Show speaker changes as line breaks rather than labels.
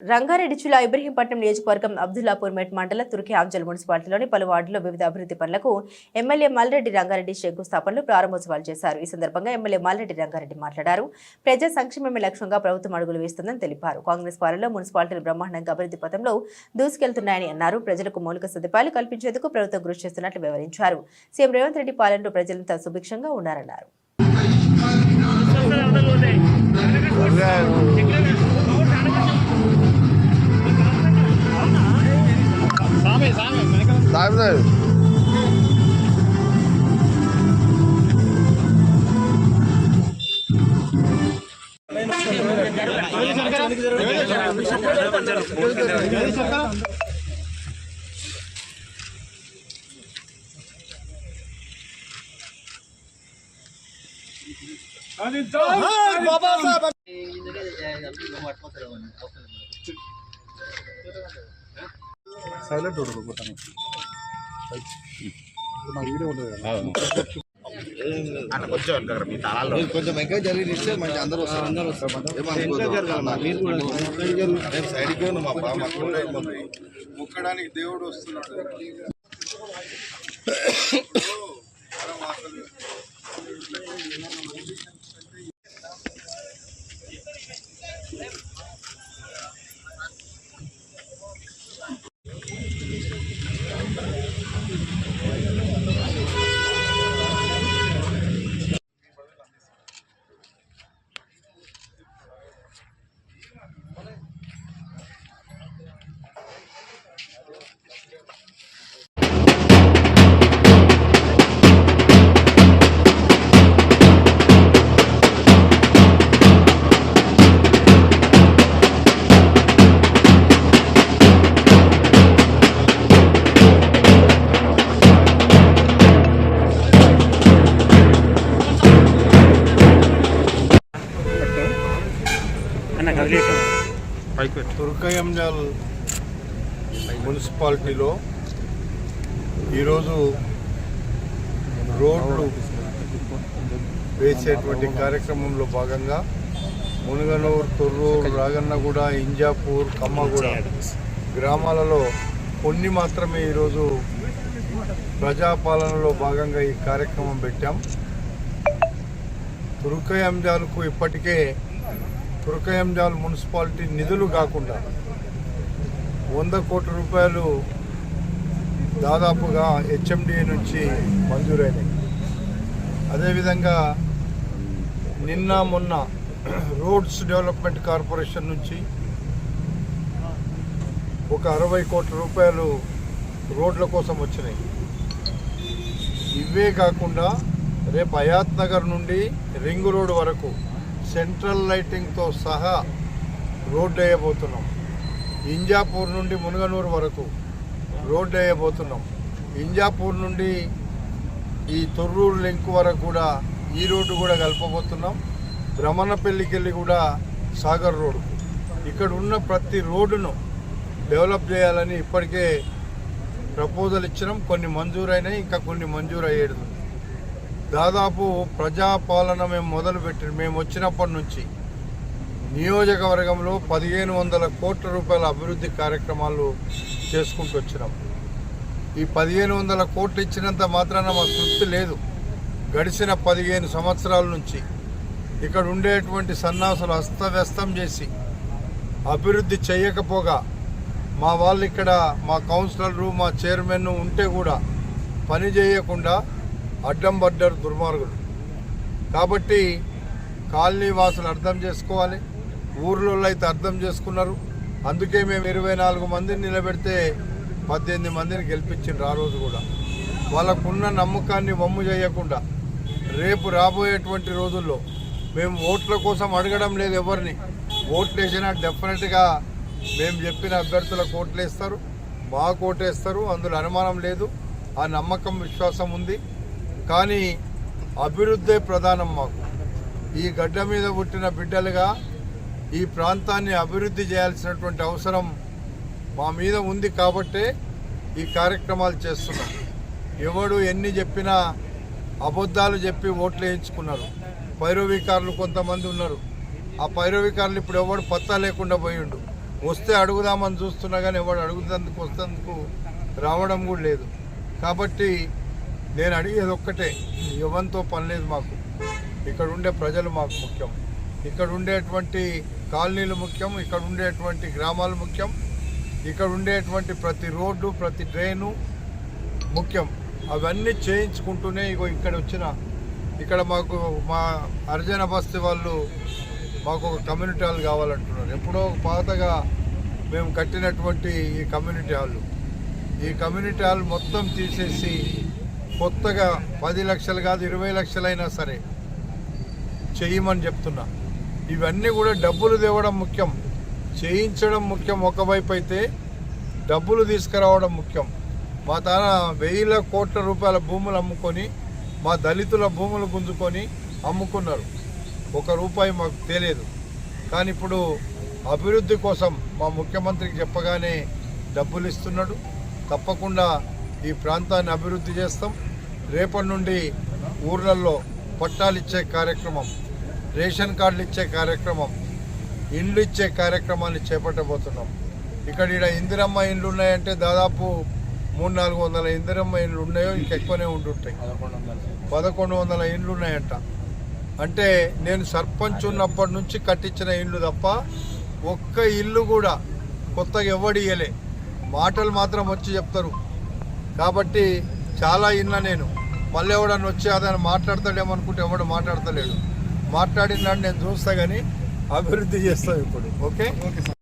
రంగారెడ్డి జిల్లా ఇబ్రహీంపట్నం నియోజకవర్గం అబ్దుల్లాపూర్ మెట్ మండల తుర్కి ఆంజల్ మున్సిపాలిటీలోని పలు వార్డుల్లో వివిధ అభివృద్ధి పనులకు ఎమ్మెల్యే మల్రెడ్డి రంగారెడ్డి శంకుస్థాపనలు ప్రారంభోత్సవాలు చేశారు. ఈ సందర్భంగా ఎమ్మెల్యే మల్రెడ్డి రంగారెడ్డి మాట్లాడారు. ప్రజా సంక్షేమమే లక్ష్యంగా ప్రభుత్వం అడుగులు వేస్తుందని తెలిపారు. కాంగ్రెస్ పాలనలో మున్సిపాలిటీలు బ్రహ్మాండంగా అభివృద్ధి పథంలో దూసుకెళ్తున్నాయని అన్నారు. ప్రజలకు మౌలిక సదుపాయాలు కల్పించేందుకు ప్రభుత్వం కృషి చేస్తున్నట్లు వివరించారు. సీఎం రేవంత్ రెడ్డి పాలనలో ప్రజలంతా సుభిక్షంగా ఉన్నారన్నారు.
తాగుతారు సైలెంట్ ఉండదు కొట్టాను నా వీడియో ఉండదు కదా
కొంచెం ఎంకరేజ్ జరిగి ఇస్తే మంచి అందరూ వస్తారు అందరూ వస్తారు సైడ్కి మా
మొక్కడానికి దేవుడు వస్తున్నాడు తుర్కయంజాల్ మున్సిపాలిటీలో ఈరోజు రోడ్లు వేసేటువంటి కార్యక్రమంలో భాగంగా మునుగనూరు తొర్రూరు రాగన్నగూడ ఇంజాపూర్ కమ్మగూడ గ్రామాలలో కొన్ని మాత్రమే ఈరోజు ప్రజాపాలనలో భాగంగా ఈ కార్యక్రమం పెట్టాం. తుర్కయంజాలకు ఇప్పటికే తుర్కయంజాల్ మున్సిపాలిటీ నిధులు కాకుండా వంద కోట్ల రూపాయలు దాదాపుగా హెచ్ఎండిఏ నుంచి మంజూరైనాయి. అదేవిధంగా నిన్న మొన్న రోడ్స్ డెవలప్మెంట్ కార్పొరేషన్ నుంచి ఒక అరవై కోట్ల రూపాయలు రోడ్ల కోసం వచ్చినాయి. ఇవే కాకుండా రేపు హయాత్ నగర్ నుండి రింగ్ రోడ్ వరకు సెంట్రల్ లైటింగ్తో సహా రోడ్డు వేయబోతున్నాం. ఇంజాపూర్ నుండి మునగనూరు వరకు రోడ్డు వేయబోతున్నాం. ఇంజాపూర్ నుండి ఈ తొర్రూరు లింక్ వరకు కూడా ఈ రోడ్డు కూడా కలపబోతున్నాం. భ్రమణపల్లికి వెళ్ళి కూడా సాగర్ రోడ్డు. ఇక్కడ ఉన్న ప్రతి రోడ్డును డెవలప్ చేయాలని ఇప్పటికే ప్రపోజల్ ఇచ్చినాం. కొన్ని మంజూరైనాయి ఇంకా కొన్ని మంజూరు అయ్యేది దాదాపు ప్రజాపాలన మేము మొదలుపెట్టి మేము వచ్చినప్పటి నుంచి నియోజకవర్గంలో పదిహేను వందల కోట్ల రూపాయల అభివృద్ధి కార్యక్రమాలు చేసుకుంటూ వచ్చినాం. ఈ పదిహేను వందల కోట్లు ఇచ్చినంత మాత్రాన మా తృప్తి లేదు. గడిచిన పదిహేను సంవత్సరాల నుంచి ఇక్కడ ఉండేటువంటి సన్నాసులు అస్తవ్యస్తం చేసి అభివృద్ధి చేయకపోగా మా వాళ్ళు ఇక్కడ మా కౌన్సిలర్లు మా చైర్మన్ ఉంటే కూడా పని చేయకుండా అడ్డం పడ్డారు దుర్మార్గులు కాబట్టి కాలనీ వాసులు అర్థం చేసుకోవాలి. ఊర్లో అయితే అర్థం చేసుకున్నారు. అందుకే మేము ఇరవై నాలుగు మందిని నిలబెడితే పద్దెనిమిది మందిని గెలిపించిండ్రు ఆ రోజు కూడా. వాళ్ళకున్న నమ్మకాన్ని వమ్ము చేయకుండా రేపు రాబోయేటువంటి రోజుల్లో మేము ఓట్ల కోసం అడగడం లేదు ఎవరిని. ఓట్లు వేసినా డెఫినెట్గా మేము చెప్పిన అభ్యర్థులకు ఓట్లు వేస్తారు మాకు ఓటేస్తారు. అందులో అనుమానం లేదు. ఆ నమ్మకం విశ్వాసం ఉంది. కానీ అభివృద్ధే ప్రధానం మాకు. ఈ గడ్డ మీద పుట్టిన బిడ్డలుగా ఈ ప్రాంతాన్ని అభివృద్ధి చేయాల్సినటువంటి అవసరం మా మీద ఉంది కాబట్టే ఈ కార్యక్రమాలు చేస్తున్నాం. ఎవడు ఎన్ని చెప్పినా అబద్ధాలు చెప్పి ఓట్లు వేయించుకున్నారు. పైరవీకారులు కొంతమంది ఉన్నారు. ఆ పైరవీకారులు ఇప్పుడు ఎవడు పత్తా లేకుండా పోయిండు. వస్తే అడుగుదామని చూస్తున్నా కానీ ఎవడు అడుగుతందుకు వస్తేందుకు రావడం కూడా లేదు. కాబట్టి నేను అడిగేది ఒక్కటే యువంతో పని లేదు మాకు. ఇక్కడ ఉండే ప్రజలు మాకు ముఖ్యం. ఇక్కడ ఉండేటువంటి కాలనీలు ముఖ్యం ఇక్కడ ఉండేటువంటి గ్రామాలు ముఖ్యం ఇక్కడ ఉండేటువంటి ప్రతి రోడ్డు ప్రతి డ్రైను ముఖ్యం. అవన్నీ చేయించుకుంటూనే ఇగో ఇక్కడ వచ్చిన ఇక్కడ మాకు మా హరిజన బస్తీ వాళ్ళు మాకు ఒక కమ్యూనిటీ హాల్ కావాలంటున్నారు. ఎప్పుడో పాతగా మేము కట్టినటువంటి ఈ కమ్యూనిటీ హాల్. ఈ కమ్యూనిటీ హాల్ మొత్తం తీసేసి కొత్తగా పది లక్షలు కాదు ఇరవై లక్షలైనా సరే చేయమని చెప్తున్నా. ఇవన్నీ కూడా డబ్బులు తేవడం ముఖ్యం. చేయించడం ముఖ్యం ఒకవైపు అయితే డబ్బులు తీసుకురావడం ముఖ్యం. మా తన వెయ్యిల కోట్ల రూపాయల భూములు అమ్ముకొని మా దళితుల భూములు గుంజుకొని అమ్ముకున్నారు. ఒక రూపాయి మాకు తెలియదు కానీ ఇప్పుడు అభివృద్ధి కోసం మా ముఖ్యమంత్రికి చెప్పగానే డబ్బులు ఇస్తున్నాడు. తప్పకుండా ఈ ప్రాంతాన్ని అభివృద్ధి చేస్తాం. రేపటి నుండి ఊర్లలో పట్టాలు ఇచ్చే కార్యక్రమం రేషన్ కార్డులు ఇచ్చే కార్యక్రమం ఇండ్లు ఇచ్చే కార్యక్రమాన్ని చేపట్టబోతున్నాం. ఇక్కడ ఈడ ఇందిరమ్మ ఇండ్లు ఉన్నాయంటే దాదాపు మూడు నాలుగు వందల ఇందిరమ్మ ఇండ్లు ఉన్నాయో ఇంకెక్కువనే ఉంటుంటాయి పదకొండు వందల ఇండ్లు ఉన్నాయంట. అంటే నేను సర్పంచ్ ఉన్నప్పటి నుంచి కట్టించిన ఇండ్లు తప్ప ఒక్క ఇల్లు కూడా కొత్తగా ఎవడియలే మాటలు మాత్రం వచ్చి చెప్తారు. కాబట్టి చాలా ఇన్న నేను. మళ్ళీ ఎవడన్నా వచ్చి అతను మాట్లాడతాడేమనుకుంటే ఎవడు మాట్లాడతలేడు. మాట్లాడినాడు నేను చూస్తా కానీ అభివృద్ధి చేస్తాం ఇప్పుడు. ఓకే?